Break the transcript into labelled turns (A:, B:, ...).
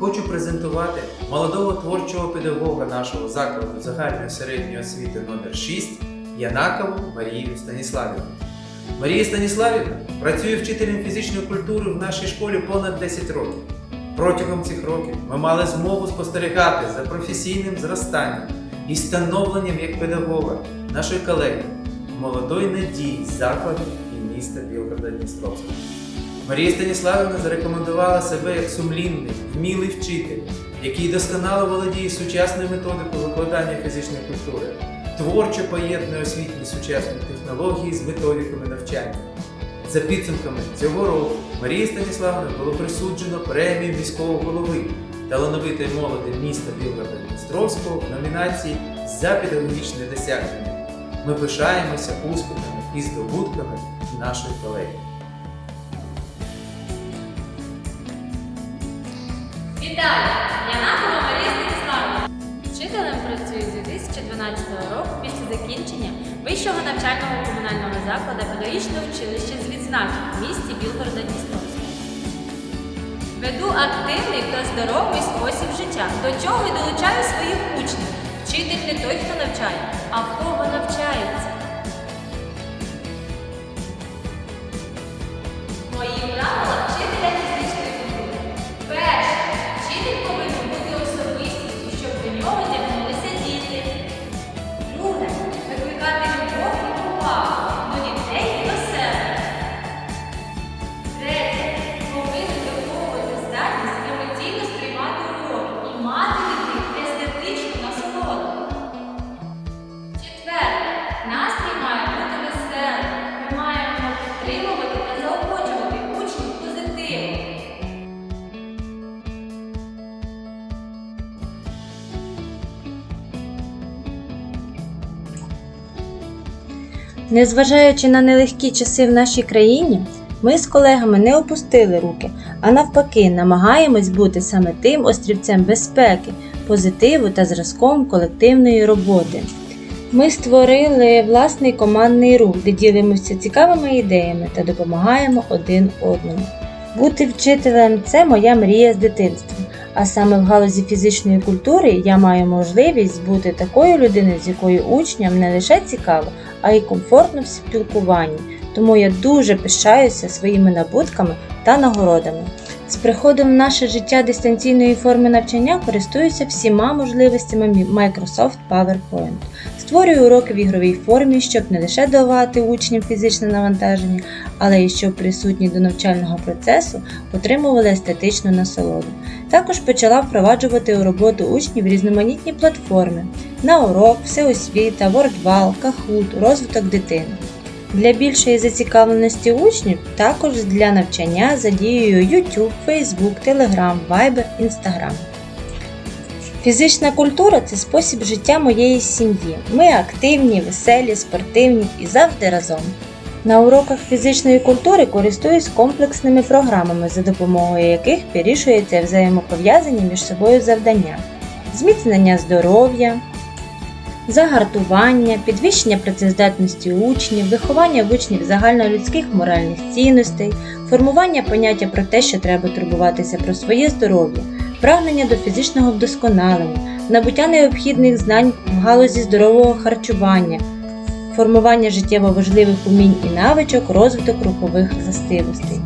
A: хочу презентувати молодого творчого педагога нашого закладу загальної середньої освіти номер 6 Янакову Марію Станіславівну. Марія Станіславівна працює вчителем фізичної культури в нашій школі понад 10 років. Протягом цих років ми мали змогу спостерігати за професійним зростанням і становленням як педагога нашої колеги, молодої надії закладу і міста Білгорода Дністровського. Марія Станіславівна зарекомендувала себе як сумлінний, вмілий вчитель, який досконало володіє сучасною методикою викладання фізичної культури, творчо поєднує освітні сучасні технології з методиками навчання. За підсумками цього року Марії Станіславівні було присуджено премію міського голови талановитої молоді міста Білгорода Дністровського в номінації за педагогічне досягнення. Ми пишаємося успіхами і здобутками нашої колеги.
B: Вітаю! Янакова Марія Станіславівна. Вчителем працюю з 2012 року після закінчення вищого навчального комунального закладу педагогічне училище з відзнаки в місті Білгорода Дністровського. Веду активний та здоровий спосіб життя. До чого й долучаю своїх учнів. Вчитель не той, хто навчає, а в кого навчається.
C: Незважаючи на нелегкі часи в нашій країні, ми з колегами не опустили руки, а навпаки, намагаємось бути саме тим острівцем безпеки, позитиву та зразком колективної роботи. Ми створили власний командний рух, де ділимося цікавими ідеями та допомагаємо один одному. Бути вчителем це моя мрія з дитинства. А саме в галузі фізичної культури я маю можливість бути такою людиною, з якою учням не лише цікаво, а й комфортно в спілкуванні. Тому я дуже пишаюся своїми набутками та нагородами. З приходом в наше життя дистанційної форми навчання користуюся всіма можливостями Microsoft PowerPoint. Створюю уроки в ігровій формі, щоб не лише давати учням фізичне навантаження, але й щоб присутні до навчального процесу отримували естетичну насолоду. Також почала впроваджувати у роботу учнів різноманітні платформи на урок, всеосвіта, WordWall, Kahoot, розвиток дитини. Для більшої зацікавленості учнів також для навчання задіюю YouTube, Facebook, Telegram, Viber, Instagram. Фізична культура це спосіб життя моєї сім'ї. Ми активні, веселі, спортивні і завжди разом. На уроках фізичної культури користуюсь комплексними програмами, за допомогою яких вирішується взаємопов'язані між собою завдання, зміцнення здоров'я, загартування, підвищення працездатності учнів, виховання в учнів загальнолюдських моральних цінностей, формування поняття про те, що треба турбуватися про своє здоров'я, прагнення до фізичного вдосконалення, набуття необхідних знань в галузі здорового харчування, формування життєво важливих умінь і навичок, розвиток рухових властивостей.